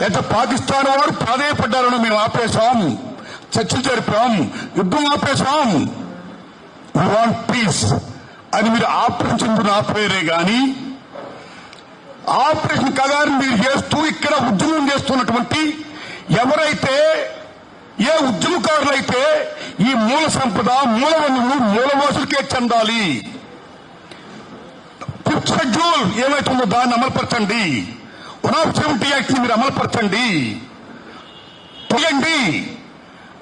లేదా పాకిస్తాన్ వారు ప్రాధాయపడ్డారని మేము ఆపేశాం. చర్చలు జరిపాం. యుద్ధం ఆపేశాం. వాంట్ పీస్ అని మీరు ఆపరేషన్ ఆపేరే గాని ఆపరేషన్ కదా మీరు చేస్తూ ఇక్కడ ఉద్యమం చేస్తున్నటువంటి ఎవరైతే ఏ ఉద్యమకారులైతే ఈ మూల సంపద మూల వనరులు మూలవాసులకే చెందాలి. ఫిఫ్త్ షెడ్యూల్ ఏమైతుందో దాన్ని అమలుపరచండి. వన్ యాక్ట్ మీరు అమలుపరచండి. తీయండి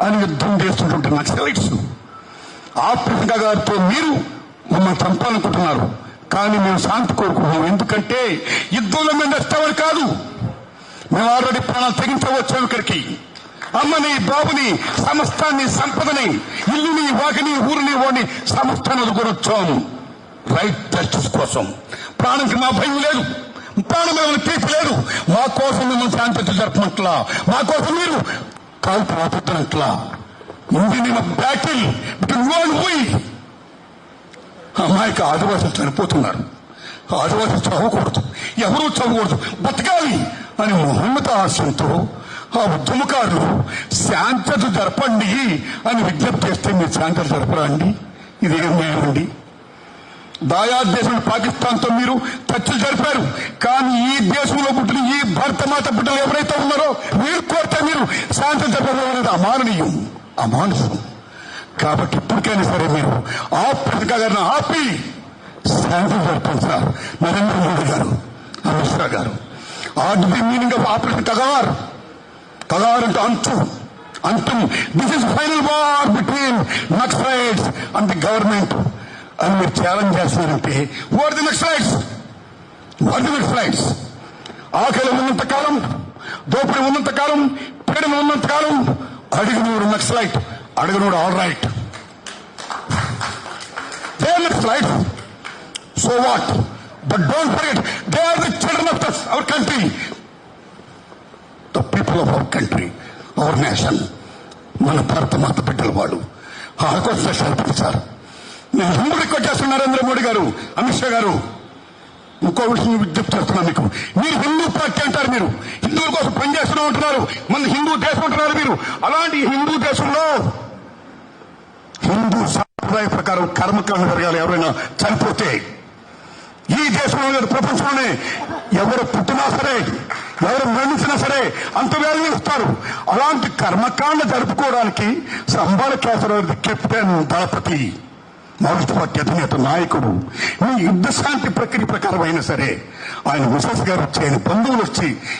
అని యుద్ధం చేస్తున్నటువంటి నక్సలైట్స్. ఆఫ్రికా గారితో మీరు మమ్మల్ని చంపాలనుకుంటున్నారు. కానీ మేము శాంతి కోరుకుంటున్నాం. ఎందుకంటే యుద్ధంలో మేము నష్టమని కాదు. మేము ఆల్రెడీ ప్రాణాలు తెగించవచ్చు ఇక్కడికి. అమ్మని బాబుని సమస్తాన్ని సంపదని ఇల్లుని వాకిని ఊరిని వాడిని సమస్తాన్ని వదుకొనొచ్చాము రైట్ జస్టిస్ కోసం. ప్రాణంకి మా భయం లేదు. ప్రాణం మిమ్మల్ని తీర్చలేదు మా కోసం మిమ్మల్ని శాంతి జరపనట్లా. మా కోసం మీరు కాల్పు ఆపుతున్నట్లా Indian battle between you and we ఆదివాసులు చనిపోతున్నారు. ఆదివాసులు చదవకూడదు. ఎవరూ చదవకూడదు. బతకాలి అని మహోన్నత ఆశయంతో ఆ ఉద్యమకారులు శాంతత జరపండి అని విజ్ఞప్తి చేస్తే మీరు శాంతత జరపరా అండి? ఇదేం న్యాయం అండి? దాయాద్ దేశం పాకిస్తాన్తో మీరు చర్చలు జరిపారు. కానీ ఈ దేశంలో పుట్టిన ఈ భరతమాత బిడ్డలు ఎవరైతే ఉన్నారో మీరు కోరితే మీరు శాంతి జరపడం అనేది అమాననీయం అమానుషం కాబట్టి ఇప్పటికైనా సరే మీరు ఆ ప్రియాంక ఆపి శాంతి జరపండి సార్. నరేంద్ర మోడీ గారు అమిత్ షా గారు. At the meaning of operation Kagar Kagar అంటే అంచు. అంతం. This is final war between naxalites and the government అని మీరు ఛాలెంజ్ చేస్తున్నారంటే what the next naxalites what the next naxalites ఆకలి ఉన్నంత కాలం దోపిడి ఉన్నంత కాలం పీడన ఉన్నంత కాలం అడిగినోడు naxalite అడిగినోడు all right they next naxalite so what but don't forget they are the children of this our country the people of our country our nation మన భారత మాత బిడ్డల వాళ్ళు. ఆకోసం సరిపడతారు నేను హిందూ రిక్వెస్ట్ నరేంద్ర మోడీ గారు అమిత్ షా గారు. ఇంకో విషయం విజ్ఞప్తి చేస్తున్నా మీకు. మీరు హిందూ పార్టీ అంటారు మీరు. హిందువుల కోసం పనిచేస్తూనే ఉంటున్నారు. మన హిందూ దేశం ఉంటున్నారు మీరు. అలాంటి హిందూ దేశంలో హిందూ సాంప్రదాయ ప్రకారం కర్మకాండ జరగాలి ఎవరైనా చనిపోతే. ఈ దేశంలో లేదు ప్రపంచంలోనే ఎవరు పుట్టినా సరే ఎవరు మరణించినా సరే అంత వేలు ఇస్తారు అలాంటి కర్మకాండ జరుపుకోవడానికి సంబాల కేసరి కెప్టెన్ దళపతి. మొట్టమొదటి అధినేత నాయకుడు. మీ యుద్ధ శాంతి ప్రక్రియ ప్రకారం అయినా సరే ఆయన మిసెస్ గారు వచ్చి ఆయన బంధువులు వచ్చి